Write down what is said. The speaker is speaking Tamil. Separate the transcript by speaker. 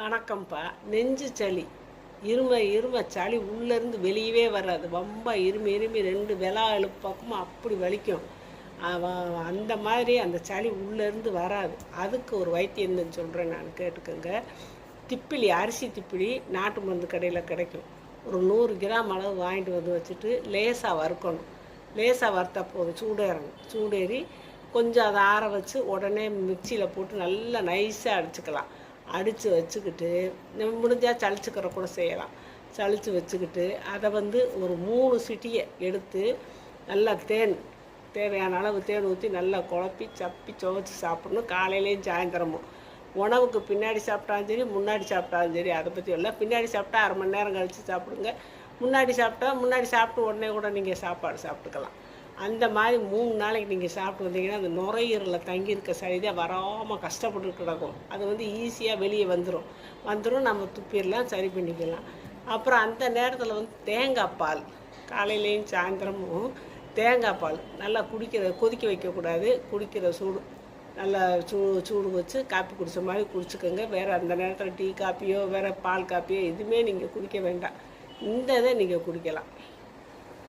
Speaker 1: வணக்கம்ப்பா. நெஞ்சு சளி. இரும இரும சளி உள்ளேருந்து வெளியவே வராது. ரொம்ப இருமி இருமி ரெண்டு விலா பக்கமும் அப்படி வலிக்கும். அந்த மாதிரி அந்த சளி உள்ளேருந்து வராது. அதுக்கு ஒரு வைத்தியம் சொல்கிறேன் நான் கேட்டுக்கோங்க. திப்பிலி அரிசி திப்பிலி நாட்டு மருந்து கடையில் கிடைக்கும். ஒரு நூறு கிராம் அளவு வாங்கிட்டு வந்து வச்சுட்டு லேசாக வறுக்கணும். லேசாக வறுத்தா போதும் சூடேறணும். சூடேறி கொஞ்சம் அதை ஆற வச்சு உடனே மிக்சியில் போட்டு நல்லா நைஸாக அடிச்சுக்கலாம். அடித்து வச்சுக்கிட்டு நம்ம முடிஞ்சால் சளிச்சுக்கிற கூட செய்யலாம். சளிச்சு வச்சுக்கிட்டு அதை வந்து ஒரு மூணு சிட்டியை எடுத்து நல்லா தேன் தேவையான அளவு தேன் ஊற்றி நல்லா குழப்பி சப்பி துவைச்சி சாப்பிடணும். காலையிலையும் சாயந்தரமும். உணவுக்கு பின்னாடி சாப்பிட்டாலும் சரி முன்னாடி சாப்பிட்டாலும் சரி அதை பற்றி இல்லை பின்னாடி சாப்பிட்டா அரை மணி நேரம் கழித்து சாப்பிடுங்க. முன்னாடி சாப்பிட்டா முன்னாடி சாப்பிட்டு உடனே கூட நீங்கள் சாப்பாடு சாப்பிட்டுக்கலாம். அந்த மாதிரி மூணு நாளைக்கு நீங்கள் சாப்பிட்டு வந்தீங்கன்னா அந்த நுரையீரலில் தங்கியிருக்க சளிதான் வராமல் கஷ்டப்பட்டு கிடக்கும். அது வந்து ஈஸியாக வெளியே வந்துடும் வந்துடும் நம்ம துப்பிடலாம் சரி பண்ணிக்கலாம். அப்புறம் அந்த நேரத்தில் வந்து தேங்காய் பால். காலையிலையும் சாயந்தரமும் தேங்காய் பால். நல்லா குடிக்கிற கொதிக்க வைக்கக்கூடாது. குடிக்கிற சூடு நல்லா சூ சூடு வச்சு காப்பி குடித்த மாதிரி குடிச்சுக்கோங்க. வேறு அந்த நேரத்தில் டீ காப்பியோ வேறு பால் காப்பியோ எதுவுமே நீங்கள் குடிக்க வேண்டாம். இந்த இதை நீங்கள் குடிக்கலாம்.